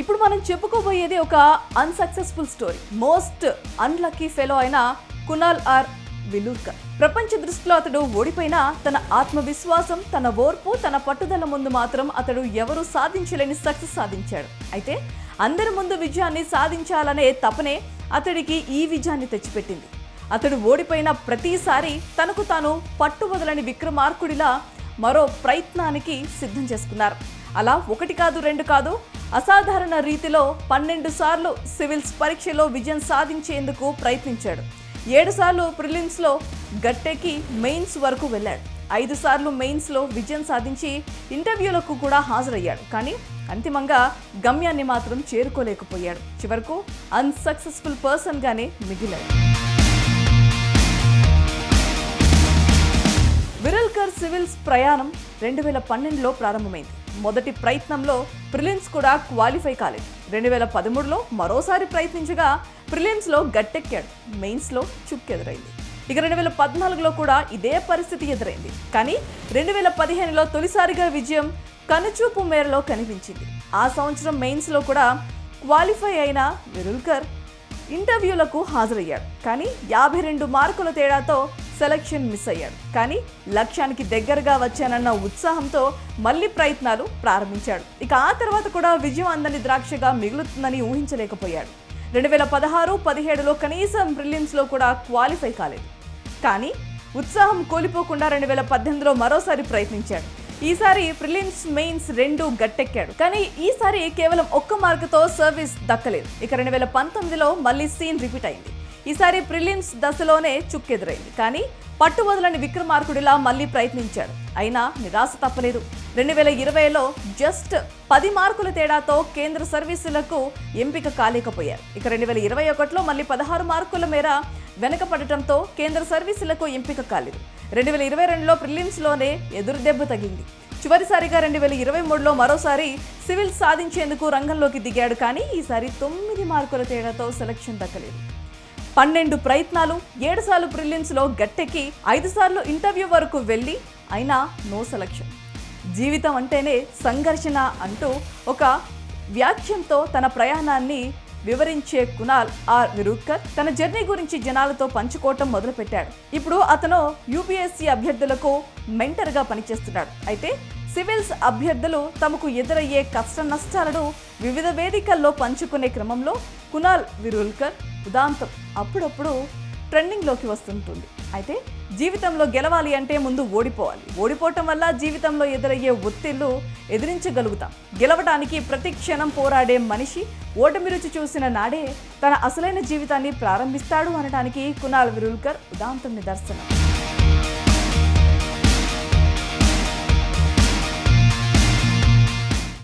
ఇప్పుడు మనం చెప్పుకోబోయేది ఒక unsuccessful story most unlucky fellow అయిన కునాల్ ఆర్ విలూర్కర్. ప్రపంచ దృష్టిలో అతడు ఓడిపోయినా తన ఆత్మవిశ్వాసం తన ఓర్పు తన పట్టుదల ముందు మాత్రం అతడు ఎవరు సాధించలేని సక్సెస్ సాధించాడు. అయితే అందరి ముందు విజయాన్ని సాధించాలనే తపనే అతడికి ఈ విజయాన్ని తెచ్చిపెట్టింది. అతడు ఓడిపోయిన ప్రతిసారి తనకు తాను పట్టువదలని విక్రమార్కుడిలా మరో ప్రయత్నానికి సిద్ధం చేసుకున్నారు. అలా ఒకటి కాదు రెండు కాదు అసాధారణ రీతిలో పన్నెండు సార్లు సివిల్స్ పరీక్షలో విజయం సాధించేందుకు ప్రయత్నించాడు. ఏడు సార్లు ప్రిలిమ్స్లో గట్టెక్కి మెయిన్స్ వరకు వెళ్ళాడు. ఐదు సార్లు మెయిన్స్లో విజయం సాధించి ఇంటర్వ్యూలకు కూడా హాజరయ్యాడు. కానీ అంతిమంగా గమ్యాన్ని మాత్రం చేరుకోలేకపోయాడు. చివరకు అన్సక్సెస్ఫుల్ పర్సన్గానే మిగిలాడు. విరల్కర్ సివిల్స్ ప్రయాణం రెండు వేల పన్నెండులో ప్రారంభమైంది. మొదటి ప్రయత్నంలో ప్రిలిమ్స్ కూడా క్వాలిఫై కాలేదు. రెండు వేల పదమూడులో మరోసారి ప్రయత్నించగా ప్రిలిమ్స్లో గట్టెక్కాడు. మెయిన్స్లో చుక్కెదురైంది. ఇక రెండు వేల పద్నాలుగులో కూడా ఇదే పరిస్థితి ఎదురైంది. కానీ రెండు వేల పదిహేనులో తొలిసారిగా విజయం కనుచూపు మేరలో కనిపించింది. ఆ సంవత్సరం మెయిన్స్లో కూడా క్వాలిఫై అయిన విరుల్కర్ ఇంటర్వ్యూలకు హాజరయ్యాడు. కానీ యాభై రెండు మార్కుల తేడాతో సెలక్షన్ మిస్ అయ్యాడు కానీ లక్ష్యానికి దగ్గరగా వచ్చానన్న ఉత్సాహంతో మళ్ళీ ప్రయత్నాలు ప్రారంభించాడు. ఇక ఆ తర్వాత కూడా విజయం అందని ద్రాక్షగా మిగులుతుందని ఊహించలేకపోయాడు. రెండు వేల పదహారు పదిహేడులో కనీసం ప్రిలిమ్స్లో కూడా క్వాలిఫై కాలేదు. కానీ ఉత్సాహం కోల్పోకుండా రెండు వేల పద్దెనిమిదిలో మరోసారి ప్రయత్నించాడు. ఈసారి ప్రిలిమ్స్ మెయిన్స్ రెండు గట్టెక్కాడు. కానీ ఈసారి కేవలం ఒక్క మార్కుతో సర్వీస్ దక్కలేదు. ఇక రెండు వేల పంతొమ్మిదిలో మళ్ళీ సీన్ రిపీట్ అయింది. ఈసారి ప్రిలిమ్స్ దశలోనే చుక్కెదురైంది. కానీ పట్టు వదలని విక్రమార్కుడిలా మళ్ళీ ప్రయత్నించాడు. అయినా నిరాశ తప్పలేదు. రెండు వేల ఇరవైలో జస్ట్ పది మార్కుల తేడాతో కేంద్ర సర్వీసులకు ఎంపిక కాలేకపోయారు. ఇక రెండు వేల ఇరవై ఒకటిలో మళ్ళీ పదహారు మార్కుల మేర వెనకపడటంతో కేంద్ర సర్వీసులకు ఎంపిక కాలేదు. రెండు వేల ఇరవై రెండులో ప్రిలిమ్స్లోనే ఎదురుదెబ్బ తగింది చివరిసారిగా రెండు వేల ఇరవై మూడులో మరోసారి సివిల్ సాధించేందుకు రంగంలోకి దిగాడు. కానీ ఈసారి తొమ్మిది మార్కుల తేడాతో సెలక్షన్ దక్కలేదు. పన్నెండు ప్రయత్నాలు ఏడు సార్లు ప్రిలిమ్స్లో గట్టెక్కి ఐదు సార్లు ఇంటర్వ్యూ వరకు వెళ్ళి అయినా నో సెలక్షన్. జీవితం అంటేనే సంఘర్షణ అంటూ ఒక వ్యాఖ్యంతో తన ప్రయాణాన్ని వివరించే కునాల్ ఆర్ విరూక్కర్ తన జర్నీ గురించి జనాలతో పంచుకోవటం మొదలుపెట్టాడు. ఇప్పుడు అతను యూపీఎస్సీ అభ్యర్థులకు మెంటర్గా పనిచేస్తున్నాడు. అయితే సివిల్స్ అభ్యర్థులు తమకు ఎదురయ్యే కష్ట నష్టాలను వివిధ వేదికల్లో పంచుకునే క్రమంలో కునాల్ విరుల్కర్ ఉదాంతం అప్పుడప్పుడు ట్రెండింగ్లోకి వస్తుంటుంది. అయితే జీవితంలో గెలవాలి అంటే ముందు ఓడిపోవాలి. ఓడిపోవటం వల్ల జీవితంలో ఎదురయ్యే ఒత్తిళ్ళు ఎదిరించగలుగుతాం. గెలవడానికి ప్రతి క్షణం పోరాడే మనిషి ఓటమి రుచి చూసిన నాడే తన అసలైన జీవితాన్ని ప్రారంభిస్తాడు అనడానికి కునాల్ విరుల్కర్ ఉదాంతం నిదర్శనం.